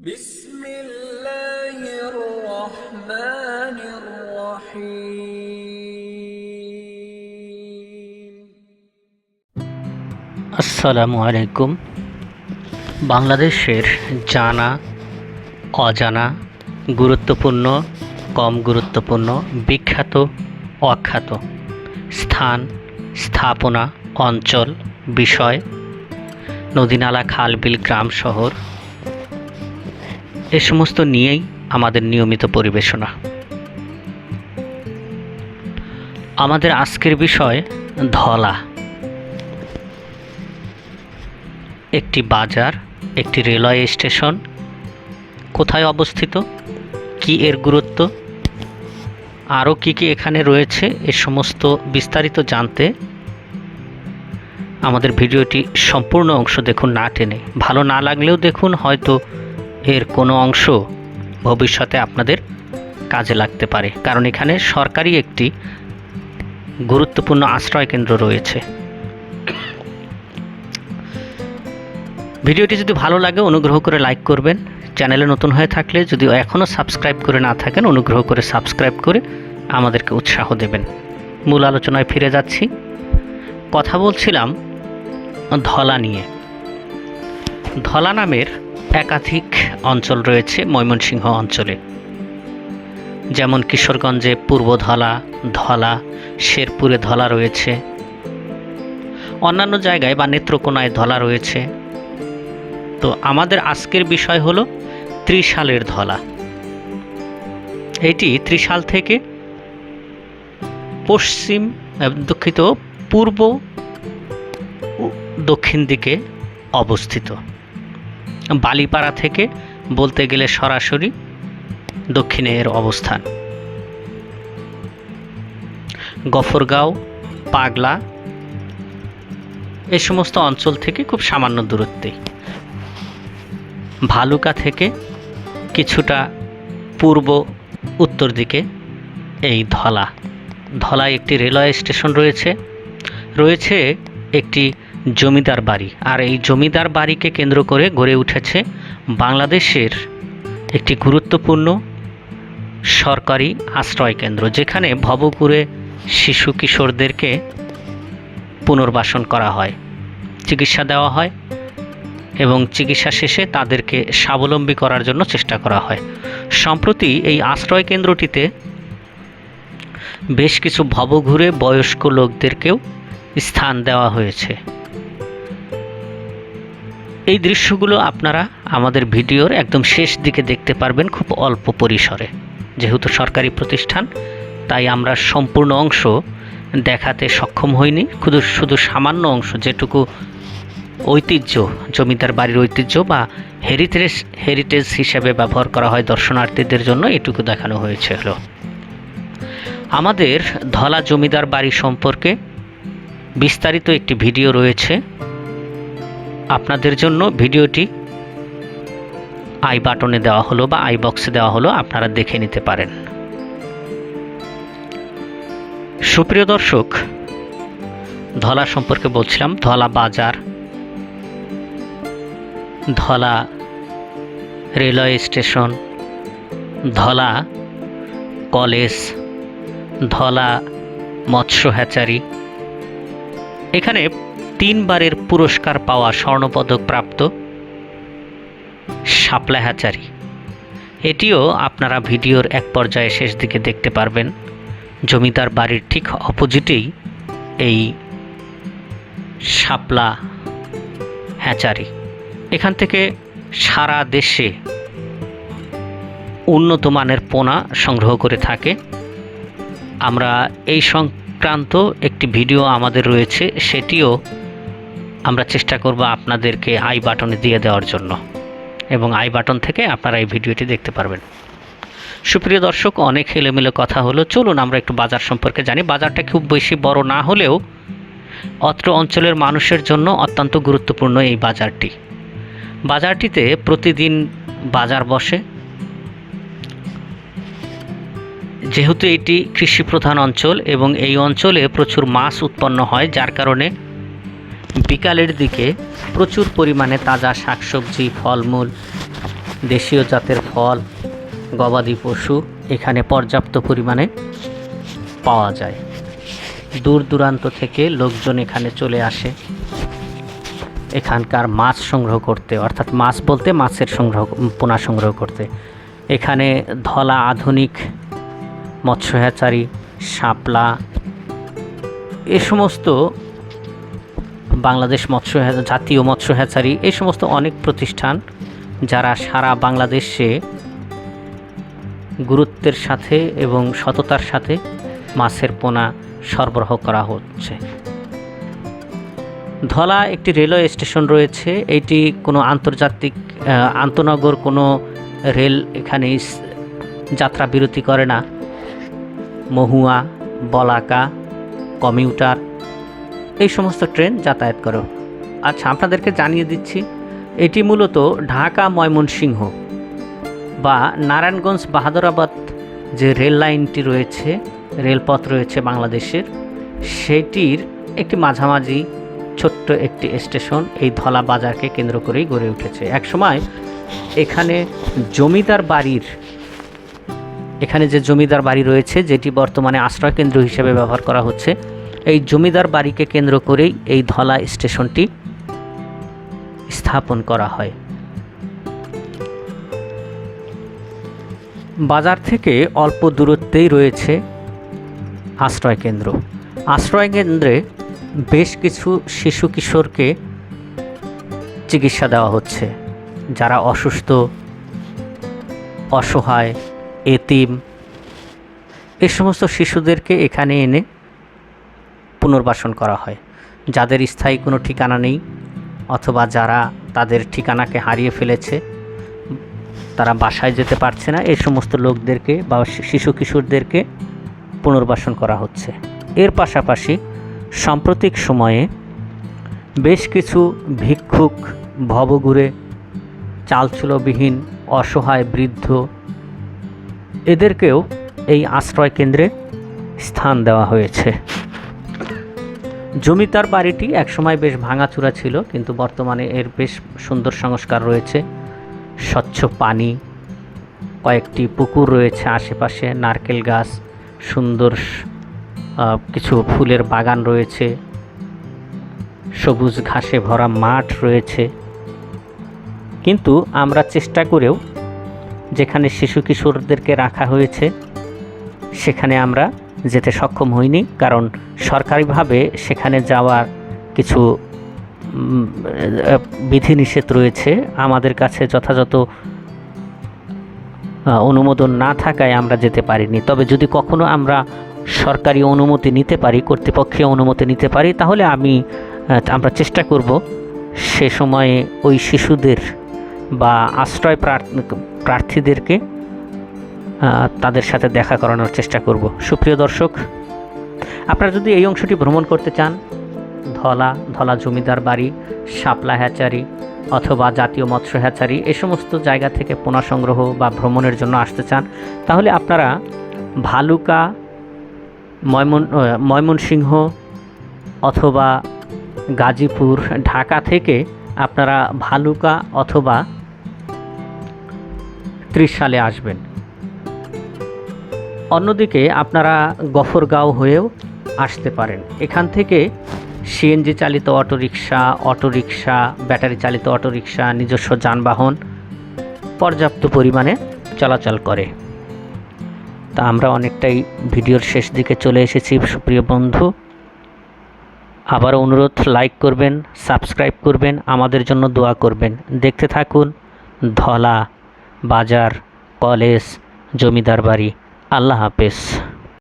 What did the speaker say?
بسم الله الرحمن الرحيم আসসালামু আলাইকুম বাংলাদেশের জানা অজানা গুরুত্বপূর্ণ কম গুরুত্বপূর্ণ বিখ্যাত অখ্যাত স্থান স্থাপনা অঞ্চল বিষয় নদীনালা খাল বিল গ্রাম শহর এ সমস্ত নিয়েই আমাদের নিয়মিত পরিবেশনা। আমাদের আজকের বিষয় ধলা। একটি বাজার, একটি রেলওয়ে স্টেশন, কোথায় অবস্থিত, কি এর গুরুত্ব, আরও কি কি এখানে রয়েছে, এ সমস্ত বিস্তারিত জানতে আমাদের ভিডিওটি সম্পূর্ণ অংশ দেখুন না টেনে। ভালো না লাগলেও দেখুন, হয়তো এর কোনো অংশ ভবিষ্যতে আপনাদের কাজে লাগতে পারে। কারণ এখানে সরকারি একটি গুরুত্বপূর্ণ আশ্রয় কেন্দ্র রয়েছে। ভিডিওটি যদি ভালো লাগে, অনুগ্রহ করে লাইক করবেন। চ্যানেলে নতুন হয়ে থাকলে যদি এখনও সাবস্ক্রাইব করে না থাকেন, অনুগ্রহ করে সাবস্ক্রাইব করে আমাদেরকে উৎসাহ দেবেন। মূল আলোচনায় ফিরে যাচ্ছি। কথা বলছিলাম ধলা নিয়ে। ধলা নামের একাধিক অঞ্চল রয়েছে ময়মনসিংহ অঞ্চলে। যেমন কিশোরগঞ্জে পূর্ব ধলা ধলা, শেরপুরে ধলা রয়েছে। অন্যান্য জায়গায় বা নেত্রকোনায় ধলা রয়েছে। তো আমাদের আজকের বিষয় হলো ত্রিশালের ধলা। এটি ত্রিশাল থেকে পশ্চিম দুঃখিত, পূর্ব দক্ষিণ দিকে অবস্থিত। বালিপাড়া থেকে বলতে গেলে সরাসরি দক্ষিণে এর অবস্থান। গফরগাঁও, পাগলা এই সমস্ত অঞ্চল থেকে খুব সামান্য দূরত্বেই ভালুকা থেকে কিছুটা পূর্ব উত্তর দিকে এই ধলা। ধলায় একটি রেলওয়ে স্টেশন রয়েছে। রয়েছে একটি জমিদার বাড়ি। আর এই জমিদার বাড়িকে কেন্দ্র করে গড়ে উঠেছে বাংলাদেশের একটি গুরুত্বপূর্ণ সরকারি আশ্রয় কেন্দ্র, যেখানে ভবঘুরে শিশু কিশোরদেরকে পুনর্বাসন করা হয়, চিকিৎসা দেওয়া হয় এবং চিকিৎসা শেষে তাদেরকে স্বাবলম্বী করার জন্য চেষ্টা করা হয়। সম্প্রতি এই আশ্রয় কেন্দ্রটিতে বেশ কিছু ভবঘুরে বয়স্ক লোকদেরকেও স্থান দেওয়া হয়েছে। এই দৃশ্যগুলো আপনারা আমাদের ভিডিওর একদম শেষ দিকে দেখতে পারবেন খুব অল্প পরিসরে। যেহেতু সরকারি প্রতিষ্ঠান, তাই আমরা সম্পূর্ণ অংশ দেখাতে সক্ষম হইনি। শুধু শুধু সামান্য অংশ, যেটুকু ঐতিহ্য, জমিদার বাড়ির ঐতিহ্য বা হেরিটেজ হেরিটেজ হিসেবে ব্যবহার করা হয় দর্শনার্থীদের জন্য, এটুকু দেখানো হয়েছে হলো আমাদের ধলা জমিদার বাড়ি সম্পর্কে বিস্তারিত একটি ভিডিও রয়েছে। আপনাদের জন্য ভিডিওটি আই বাটনে দেওয়া হলো বা আই বক্সে দেওয়া হলো, আপনারা দেখে নিতে পারেন। সুপ্রিয় দর্শক, ধলা সম্পর্কে বলছিলাম, Dhala Bazar, Dhala railway station, Dhala college, Dhala মৎস্য হ্যাচারি। এখানে তিনবারের পুরস্কার পাওয়া স্বর্ণপদক প্রাপ্ত শাপলা হ্যাচারি এটিও আপনারা ভিডিওর এক পর্যায়ে শেষ দিকে দেখতে পারবেন। জমিদার বাড়ির ঠিক অপোজিটেই এই শাপলা হ্যাচারি এখান থেকে সারা দেশে উন্নত মানের পোনা সংগ্রহ করে থাকে। আমরা এই সংক্রান্ত একটি ভিডিও আমাদের রয়েছে, সেটিও আমরা চেষ্টা করব আপনাদেরকে আই বাটনে দিয়ে দেওয়ার জন্য এবং আই বাটন থেকে আপনারা এই ভিডিওটি দেখতে পারবেন। সুপ্রিয় দর্শক, অনেক এলোমেলো কথা হলো। চলুন আমরা একটু বাজার সম্পর্কে জানি। বাজারটা খুব বেশি বড় না হলেও অত্র অঞ্চলের মানুষের জন্য অত্যন্ত গুরুত্বপূর্ণ এই বাজারটি। বাজারটিতে প্রতিদিন বাজার বসে। যেহেতু এটি কৃষি প্রধান অঞ্চল এবং এই অঞ্চলে প্রচুর মাছ উৎপন্ন হয়, যার কারণে বিকালের দিকে প্রচুর পরিমাণে তাজা শাকসবজি, ফলমূল, দেশীয় জাতের ফল, গবাদি পশু এখানে পর্যাপ্ত পরিমাণে পাওয়া যায়। দূর দূরান্ত থেকে লোকজন এখানে চলে আসে। এখানকার মাছ সংগ্রহ করতে, অর্থাৎ মাছ বলতে মাছের সংগ্রহ, পোনা সংগ্রহ করতে। এখানে ধলা আধুনিক মৎস্য হ্যাচারি শাপলা, এ সমস্ত বাংলাদেশ মৎস্য জাতীয় মৎস্য হ্যাচারি, এই সমস্ত অনেক প্রতিষ্ঠান যারা সারা বাংলাদেশে গুরুত্বের সাথে এবং সততার সাথে মাছের পোনা সরবরাহ করা হচ্ছে। ধলা একটি রেলওয়ে স্টেশন রয়েছে। এটি কোনো আন্তর্জাতিক আন্তনগর কোনো রেল এখানে যাত্রা বিরতি করে না। মহুয়া, বলাকা, কমিউটার এই সমস্ত ট্রেন যাতায়াত করে। আচ্ছা আপনাদেরকে জানিয়ে দিচ্ছি, এটি মূলত ঢাকা ময়মনসিংহ বা নারায়ণগঞ্জ বাহাদুরাবাদ যে রেল লাইনটি রয়েছে, রেলপথ রয়েছে বাংলাদেশের, সেটির একটি মাঝামাঝি ছোট্ট একটি স্টেশন এই ধলা বাজারকে কেন্দ্র করেই গড়ে উঠেছে। একসময় এখানে জমিদার বাড়ির, এখানে যে জমিদার বাড়ি রয়েছে, যেটি বর্তমানে আশ্রয় কেন্দ্র হিসেবে ব্যবহার করা হচ্ছে এই জমিদার বাড়িকে কেন্দ্র করেই এই ধলা স্টেশনটি স্থাপন করা হয়। বাজার থেকে অল্প দূরত্বেই রয়েছে আশ্রয় কেন্দ্র। আশ্রয় কেন্দ্রে বেশ কিছু শিশু কিশোরকে চিকিৎসা দেওয়া হচ্ছে। যারা অসুস্থ, অসহায়, এতিম, এ সমস্ত শিশুদেরকে এখানে এনে পুনর্বাসন করা হয়। যাদের স্থায়ী কোনো ঠিকানা নেই অথবা যারা তাদের ঠিকানাকে হারিয়ে ফেলেছে, তারা বাসায় যেতে পারছে না, এই সমস্ত লোকদেরকে বা শিশু কিশোরদেরকে পুনর্বাসন করা হচ্ছে। এর পাশাপাশি সাম্প্রতিক সময়ে বেশ কিছু ভিক্ষুক, ভবঘুরে, চালচুলোবিহীন, অসহায় বৃদ্ধ, এদেরকেও এই আশ্রয় কেন্দ্রে স্থান দেওয়া হয়েছে। জমিদার বাড়িটি একসময় বেশ ভাঙাচুরা ছিল, কিন্তু বর্তমানে এর বেশ সুন্দর সংস্কার রয়েছে। স্বচ্ছ পানি, কয়েকটি পুকুর রয়েছে আশেপাশে, নারকেল গাছ, সুন্দর কিছু ফুলের বাগান রয়েছে, সবুজ ঘাসে ভরা মাঠ রয়েছে। কিন্তু আমরা চেষ্টা করেও যেখানে শিশু কিশোরদেরকে রাখা হয়েছে, সেখানে আমরা যেতে সক্ষম হইনি, কারণ সরকারিভাবে সেখানে যাওয়ার কিছু বিধিনিষেধ রয়েছে। আমাদের কাছে যথাযথ অনুমোদন না থাকায় আমরা যেতে পারিনি। তবে যদি কখনো আমরা সরকারি অনুমতি নিতে পারি, কর্তৃপক্ষীয় অনুমতি নিতে পারি, তাহলে আমি আমরা চেষ্টা করব সে সময়ে ওই শিশুদের বা আশ্রয় প্রার্থ- প্রার্থীদেরকে তাদের সাথে দেখা করানোর চেষ্টা করব। সুপ্রিয় দর্শক, আপনারা যদি এই অংশটি ভ্রমণ করতে চান, ধলা ধলা জমিদার বাড়ি, শাপলা হ্যাচারি অথবা জাতীয় মৎস্য হ্যাচারি, এ সমস্ত জায়গা থেকে পোনা সংগ্রহ বা ভ্রমণের জন্য আসতে চান, তাহলে আপনারা ভালুকা, ময়মন ময়মনসিংহ অথবা গাজীপুর, ঢাকা থেকে আপনারা ভালুকা অথবা ত্রিশ সালে আসবেন। অন্যদিকে আপনারা গফরগাঁও হয়েও আসতে পারেন। এখান থেকে সিএনজি চালিত auto rickshaw auto rickshaw, battery চালিত অটোরিকশা, নিজস্ব যানবাহন পর্যাপ্ত পরিমাণে চলাচল করে। তা আমরা অনেকটাই ভিডিওর শেষ দিকে চলে এসেছি, সুপ্রিয় বন্ধু। আবার অনুরোধ লাইক করবেন সাবস্ক্রাইব করবেন, আমাদের জন্য দোয়া করবেন। দেখতে থাকুন, ধলা বাজার কলেজ, জমিদার বাড়ি। আল্লাহ হাফেজ।